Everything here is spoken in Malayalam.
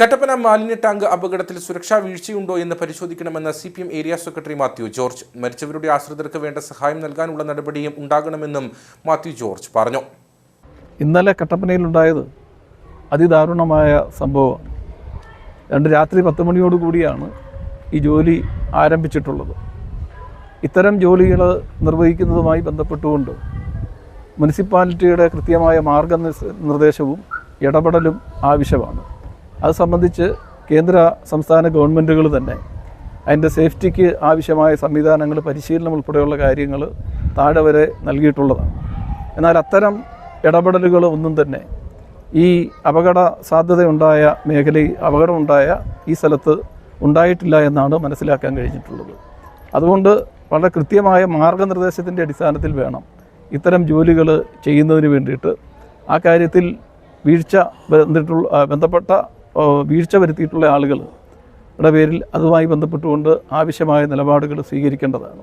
കട്ടപ്പന മാലിന്യ ടാങ്ക് അപകടത്തിൽ സുരക്ഷാ വീഴ്ചയുണ്ടോ എന്ന് പരിശോധിക്കണമെന്ന് C P M area secretary Mathew George. മരിച്ചവരുടെ ആശ്രിതർക്ക് വേണ്ട സഹായം നൽകാനുള്ള നടപടിയും ഉണ്ടാകണമെന്നും മാത്യു ജോർജ് പറഞ്ഞു. ഇന്നലെ കട്ടപ്പനയിലുണ്ടായത് അതിദാരുണമായ സംഭവമാണ്. രണ്ട് രാത്രി പത്ത് മണിയോടുകൂടിയാണ് ഈ ജോലി ആരംഭിച്ചിട്ടുള്ളത്. ഇത്തരം ജോലികൾ നിർവഹിക്കുന്നതുമായി ബന്ധപ്പെട്ടുകൊണ്ട് മുനിസിപ്പാലിറ്റിയുടെ കൃത്യമായ മാർഗനിർദ്ദേശവും നിർദ്ദേശവും ഇടപെടലും ആവശ്യമാണ്. അത് സംബന്ധിച്ച് കേന്ദ്ര സംസ്ഥാന ഗവൺമെന്റുകൾ തന്നെ അതിന്റെ സേഫ്റ്റിക്ക് ആവശ്യമായ സംവിധാനങ്ങൾ പരിശീലനം ഉൾപ്പെടെയുള്ള കാര്യങ്ങൾ താഴെ വരെ നൽകിയിട്ടുള്ളതാണ്. എന്നാൽ അത്തരം ഇടപെടലുകൾ ഒന്നും തന്നെ ഈ അപകട സാധ്യതയുണ്ടായ മേഖലയിൽ അപകടമുണ്ടായ ഈ സ്ഥലത്ത് ഉണ്ടായിട്ടില്ല എന്നാണ് മനസ്സിലാക്കാൻ കഴിഞ്ഞിട്ടുള്ളത്. അതുകൊണ്ട് വളരെ കൃത്യമായ മാർഗനിർദ്ദേശത്തിന്റെ അടിസ്ഥാനത്തിൽ വേണം ഇത്തരം ജോലികൾ ചെയ്യുന്നതിന് വേണ്ടിയിട്ട് ആ കാര്യത്തിൽ വീഴ്ച ബന്ധിട്ടുള്ള ബന്ധപ്പെട്ട വീഴ്ച വരുത്തിയിട്ടുള്ള ആളുകൾ. യുടെ പേരിൽ അതുമായി ബന്ധപ്പെട്ടുകൊണ്ട് ആവശ്യമായ നിലപാടുകൾ സ്വീകരിക്കേണ്ടതാണ്.